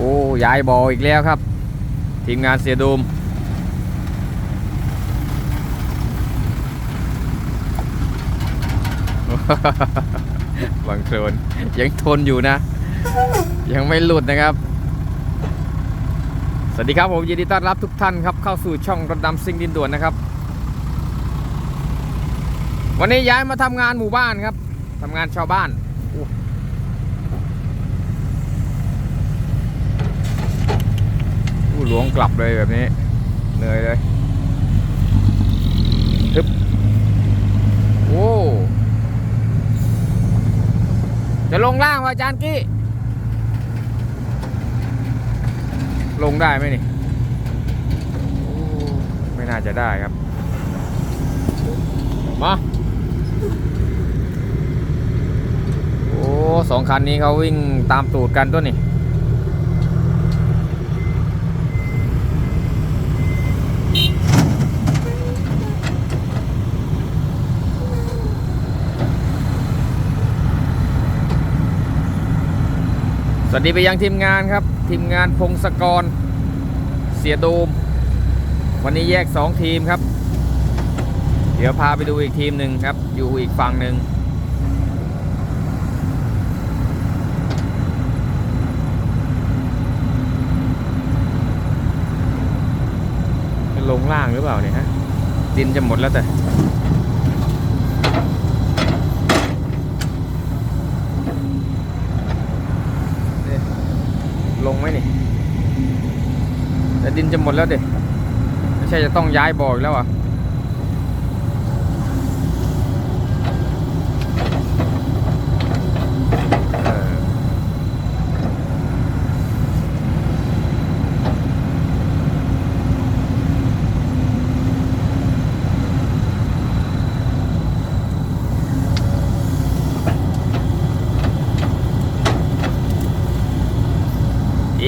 โอ้ย้ายบออีกแล้วครับ ทีมงานเสียดูมบางโคลนยังทนอยู่นะ ยังไม่หลุดนะครับ สวัสดีครับผมยินดีต้อนรับทุกท่านครับ เข้าสู่ช่องรถดำซิ่งดินด่วนนะครับ วันนี้ย้ายมาทำงานหมู่บ้านครับทำงานชาวบ้านอู้อู้ห ลวงกลับเลยแบบนี้เหนื่อยเลยทึบโอ้จะลงล่างวะอาจารย์กี้ ลงได้ไหมนี่ไม่น่าจะได้ครับ มา โอ้สองคันนี้เขาวิ่งตามตูดกันตัวนี่ สวัสดีไปยังทีมงานครับ ทีมงานพงศกร เสียโดมวันนี้แยก 2 ทีมครับ เดี๋ยวพาไปดูอีกทีมหนึ่งครับ อยู่อีกฝั่งหนึ่งจะลงล่างหรือเปล่าเนี่ยฮะดินจะหมดแล้วแต่ ลงไหมนี่แต่ดินจะหมดแล้วเด็ไม่ใช่จะต้องย้ายบ่ออีกแล้วอะ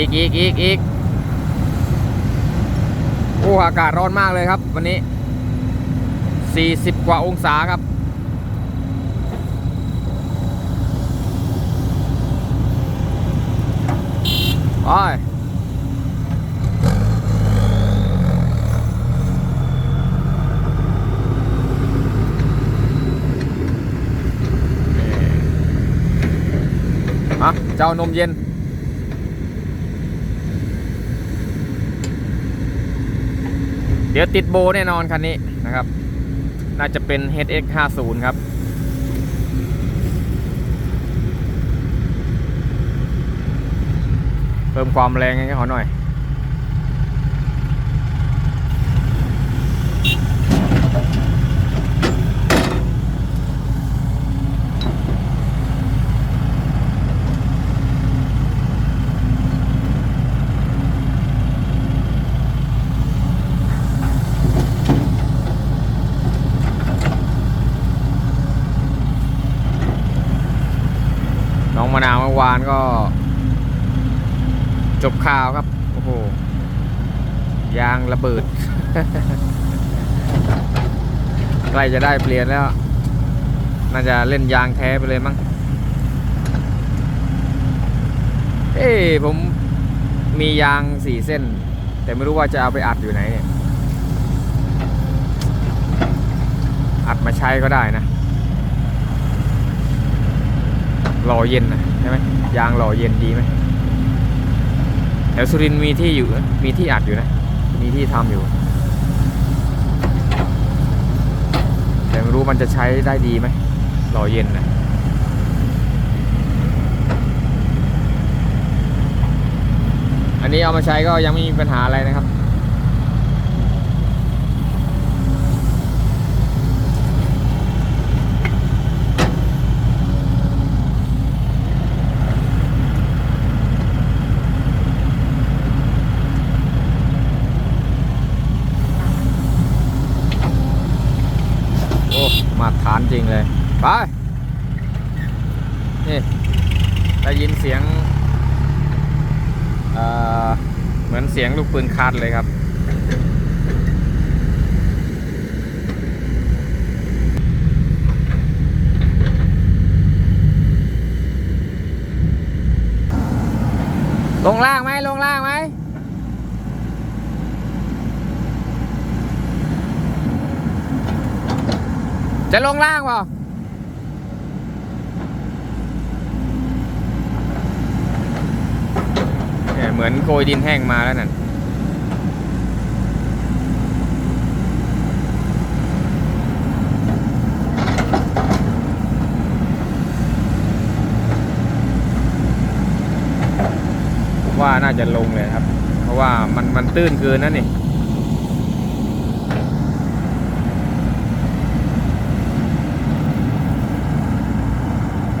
อีกอีกอีกอีกโอ้อากาศร้อนมากเลยครับ วันนี้ 40 กว่าองศาครับ ไปอะเจ้านมเย็น เดี๋ยวติดโบแน่นอนคันนี้นะครับ น่าจะเป็น HX 50ครับ เพิ่มความแรงให้เขาหน่อย น้องมะนาวเมื่อวานก็ จบข่าวครับ โอ้โห ยาง ระเบิด ใกล้จะได้เปลี่ยนแล้ว น่าจะเล่นยางแท้ไปเลยมั้ง เอ้ผมมียางสี่เส้น แต่ไม่รู้ว่าจะเอาไปอัดอยู่ไหนเนี่ย อัดมาใช้ก็ได้นะหล่อเย็นนะใช่ไหมยางหล่อเย็นดีไหมแถวสุรินทร์มีที่อยู่มีที่อัดอยู่นะ มีที่ทำอยู่ แต่ไม่รู้มันจะใช้ได้ดีไหมรอเย็นนะอันนี้เอามาใช้ก็ยังไม่มีปัญหาอะไรนะครับ มาตรฐานจริงเลย ไป นี่ได้ยินเสียงเเหมือนเสียงลูกปืนคัดเลยครับ ลงล่างไหมลงล่างไหม จะลงล่างเปล่าเนี่ยเหมือนโกยดินแห้งมาแล้วนั่นว่าน่าจะลงเลยครับ เพราะว่ามันมันตื้นเกินนั่นนี่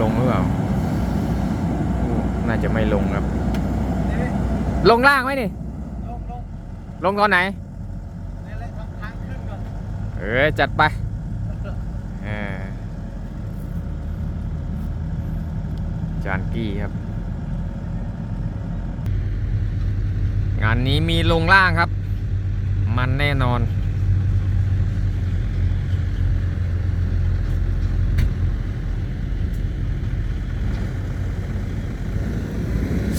ลงหรือเปล่าโอ้น่าจะ ไม่ลงครับ ลงล่างไหมนี่ ลงลงลงตอนไหนนี่แหละทำทางขึ้นก่อนเออจัดไปเออจานกี้ครับ งานนี้มีลงล่างครับ มันแน่นอน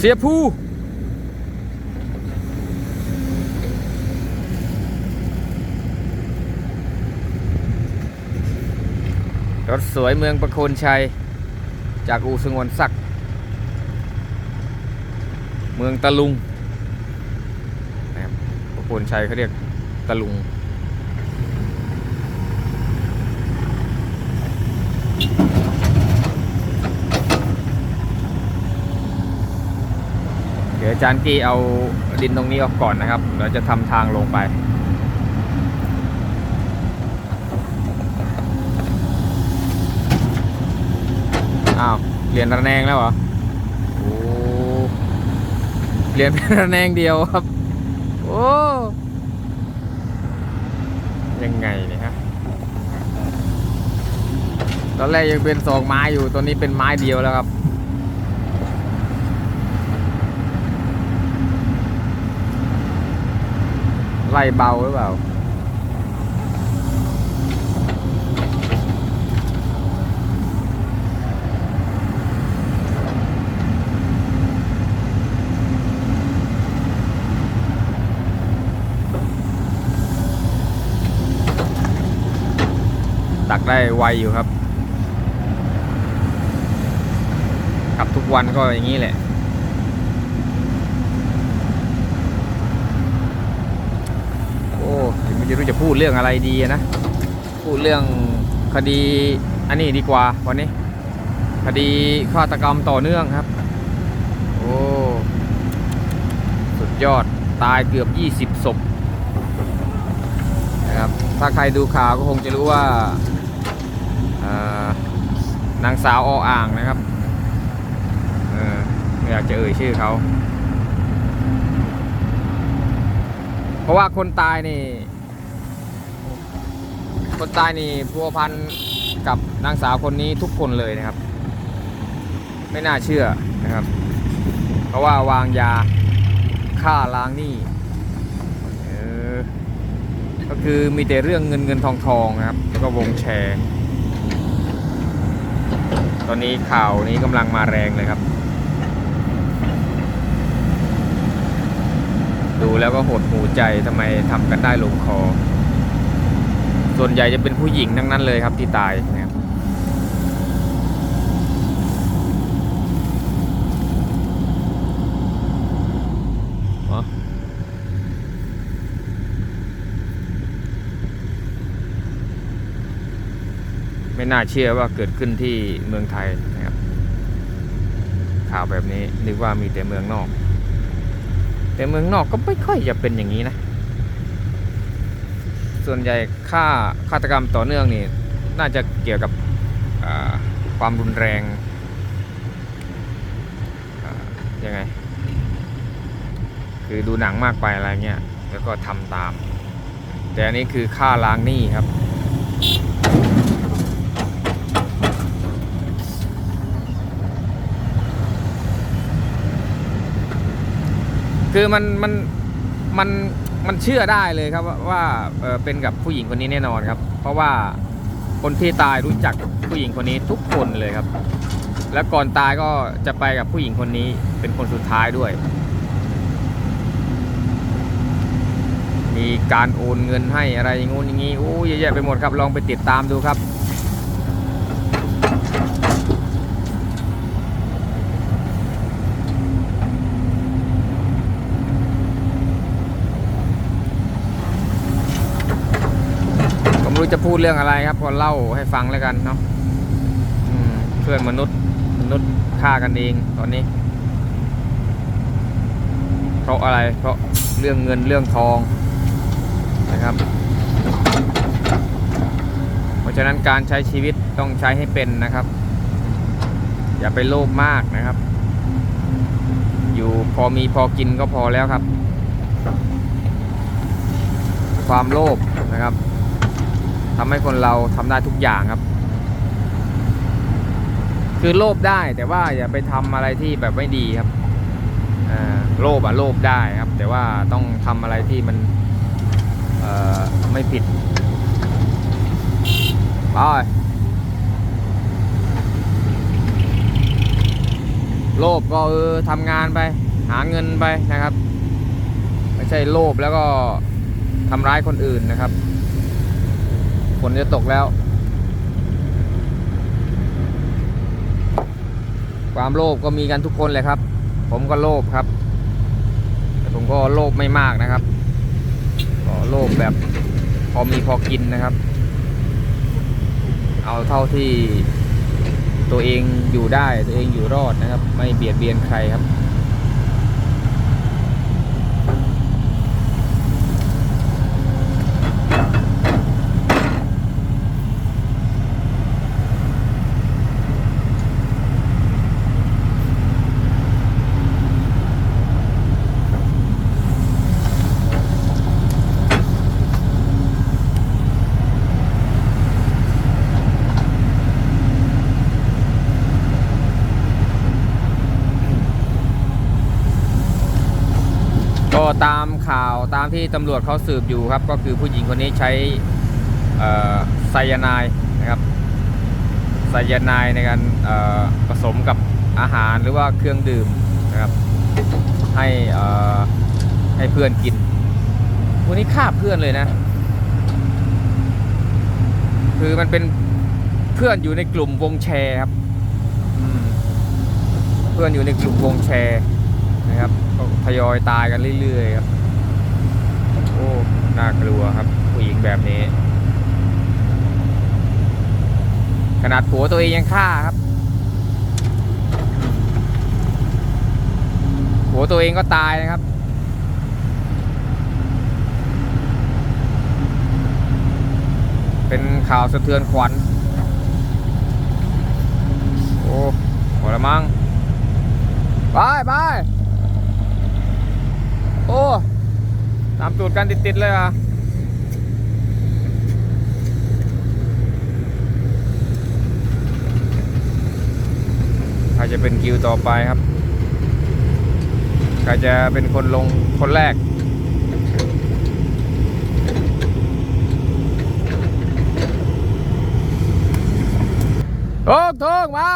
สียผู้รถสวยเมืองประโคนชัย จากอูสงวนศักดิ์เมืองตะลุงนะครับประโคนชัยเขาเรียกตะลุง ดี๋ยวอาจารย์กี้เอาดินตรงนี้ออกก่อนนะครับเราจะทำทางลงไปอ้าวเปลี่ยนระแนงแล้วเหรอโอ้เปลี่ยนเป็นระแนงเดียวครับ โอ้ยังไงเนี่ยฮะตอนแรกยังเป็นสองไม้อยู่ตอนนี้เป็นไม้เดียวแล้วครับ ไล่เบาหรือเปล่าตักได้ไวอยู่ครับขับทุกวันก็อย่างนี้แหละ โอ้ ไม่รู้จะพูดเรื่องอะไรดีนะ พูดเรื่องคดีอันนี้ดีกว่าวันนี้ คดีฆาตกรรมต่อเนื่องครับ โอ้สุดยอดตายเกือบ 20ศพนะครับถ้าใครดูข่าวก็คงจะรู้ว่านางสาวออ่างนะครับ เออไม่อยากจะเอ่ยชื่อเขา เพราะว่าคนตายนี่ คนตายนี่พัวพันกับนางสาวคนนี้ทุกคนเลยนะครับ ไม่น่าเชื่อนะครับ เพราะว่าวางยาฆ่าล้างหนี้เออก็คือมีแต่เรื่องเงินเงินทองทองครับ แล้วก็วงแชร์ ตอนนี้ข่าวนี้กำลังมาแรงเลยครับ ดูแล้วก็หดหูใจทำไมทำกันได้ลงคอ ส่วนใหญ่จะเป็นผู้หญิงทั้งนั้นเลยครับที่ตายนะครับไม่น่าเชื่อว่าเกิดขึ้นที่เมืองไทยนะครับ ข่าวแบบนี้นึกว่ามีแต่เมืองนอก แต่เมืองนอกก็ไม่ค่อยจะเป็นอย่างนี้นะ ส่วนใหญ่ฆ่าฆาตกรรมต่อเนื่องนี่ น่าจะเกี่ยวกับความรุนแรงยังไง คือดูหนังมากไปอะไรเงี้ย แล้วก็ทำตาม แต่อันนี้คือฆ่าล้างหนี้ครับ คือมันมันมันมันเชื่อได้เลยครับว่าเป็นกับผู้หญิงคนนี้แน่นอนครับ เพราะว่าคนที่ตายรู้จักผู้หญิงคนนี้ทุกคนเลยครับ และก่อนตายก็จะไปกับผู้หญิงคนนี้เป็นคนสุดท้ายด้วย มีการโอนเงินให้อะไรอย่างงู้นอย่างงี้โอ้เยอะแยะไปหมดครับลองไปติดตามดูครับ รู้จะพูดเรื่องอะไรครับก็เล่าให้ฟังแล้วกันเนาะเพื่อนมนุษย์มนุษย์ฆ่ากันเองตอนนี้ เพราะอะไรเพราะเรื่องเงินเรื่องทองนะครับ เพราะฉะนั้นการใช้ชีวิตต้องใช้ให้เป็นนะครับ อย่าไปโลภมากนะครับ อยู่พอมีพอกินก็พอแล้วครับ ความโลภนะครับ ทำให้คนเราทำได้ทุกอย่างครับ คือโลภได้แต่ว่าอย่าไปทำอะไรที่แบบไม่ดีครับโลภอะโลภได้ครับ แต่ว่าต้องทำอะไรที่มันไม่ผิดไปโลภก็เออทำงานไป หาเงินไปนะครับ ไม่ใช่โลภแล้วก็ทำร้ายคนอื่นนะครับ นจะตกแล้ว ความโลภก็มีกันทุกคนเลยครับ ผมก็โลภครับ แต่ผมก็โลภไม่มากนะครับ ก็โลภแบบพอมีพอกินนะครับ เอาเท่าที่ตัวเองอยู่ได้ตัวเองอยู่รอดนะครับ ไม่เบียดเบียนใครครับ ก็ตามข่าวตามที่ตำรวจเขาสืบอยู่ครับ ก็คือผู้หญิงคนนี้ใช้ไซยาไนด์นะครับไซยาไนด์ในการผสมกับอาหารหรือว่าเครื่องดื่มนะครับ ให้ให้เพื่อนกินวันนี้ฆ่าเพื่อนเลยนะ คือมันเป็นเพื่อนอยู่ในกลุ่มวงแชร์ครับเพื่อนอยู่ในกลุ่มวงแชร์นะครับ ก็ทยอยตายกันเรื่อยๆครับ โอ้ น่ากลัวครับ ผู้หญิงแบบนี้ ขนาดผัวตัวเองยังฆ่าครับผัวตัวเองก็ตายนะครับเป็นข่าวสะเทือนขวัญ โอ้หมดล้วมั้งไปไป โอ้ตามตูดกันติดๆเลยอะใครจะเป็นคิวต่อไปครับ ใครจะเป็นคนลงคนแรกโอ้ทงมา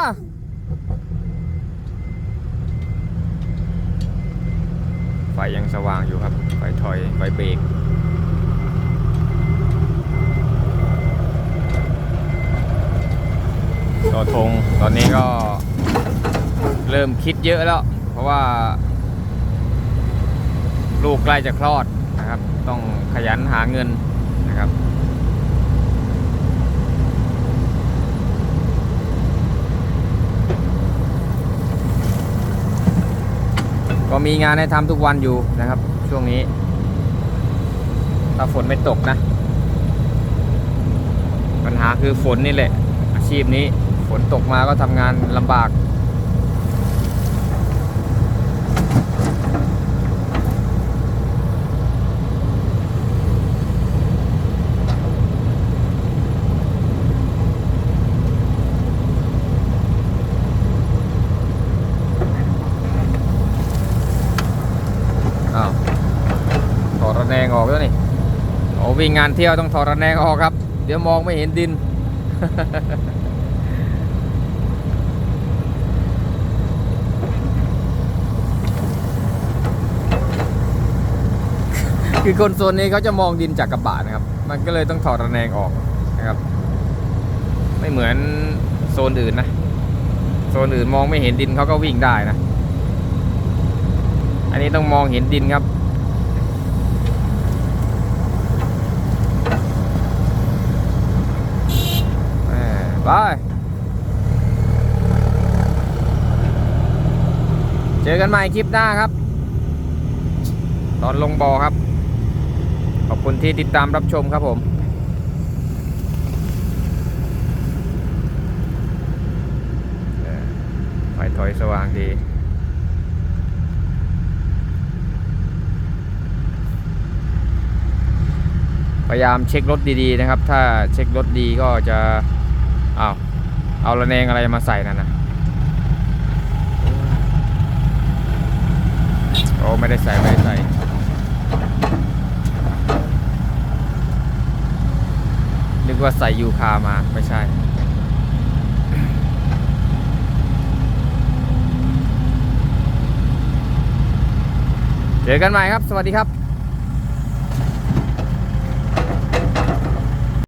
ฟยังสว่างอยู่ครับ ไฟถอย ไฟเบรกต่อธงตอนนี้ก็เริ่มคิดเยอะแล้ว เพราะว่า ลูกใกล้จะคลอดนะครับ ต้องขยันหาเงินนะครับ ก็มีงานให้ทำทุกวันอยู่นะครับ ช่วงนี้ ถ้าฝนไม่ตกนะ ปัญหาคือฝนนี่แหละ อาชีพนี้ฝนตกมาก็ทำงานลำบาก อ้าวถอดระแนงออกแล้วนี่โอ้ วิ่งงานเที่ยวต้องถอดระแนงออกครับ เดี๋ยวมองไม่เห็นดิน คือคนโซนนี้เขาจะมองดินจากกระบะนะครับ มันก็เลยต้องถอดระแนงออกนะครับ ไม่เหมือนโซนอื่นนะ โซนอื่นมองไม่เห็นดินเขาก็วิ่งได้นะ อันนี้ต้องมองเห็นดินครับ แหม่ ไป เจอกันใหม่คลิปหน้าครับ ตอนลงบอครับ ขอบคุณที่ติดตามรับชมครับผมไฟถอยสว่างดีพยายามเช็ครถดีๆนะครับ ถ้าเช็ครถดีก็จะ อาวเอาระแนงอะไรมาใส่นั่นนะโอ้ไม่ได้ใส่ไม่ได้ใส่นึกว่าใส่ยูคามาไม่ใช่เจอกันใหม่ครับ สวัสดีครับ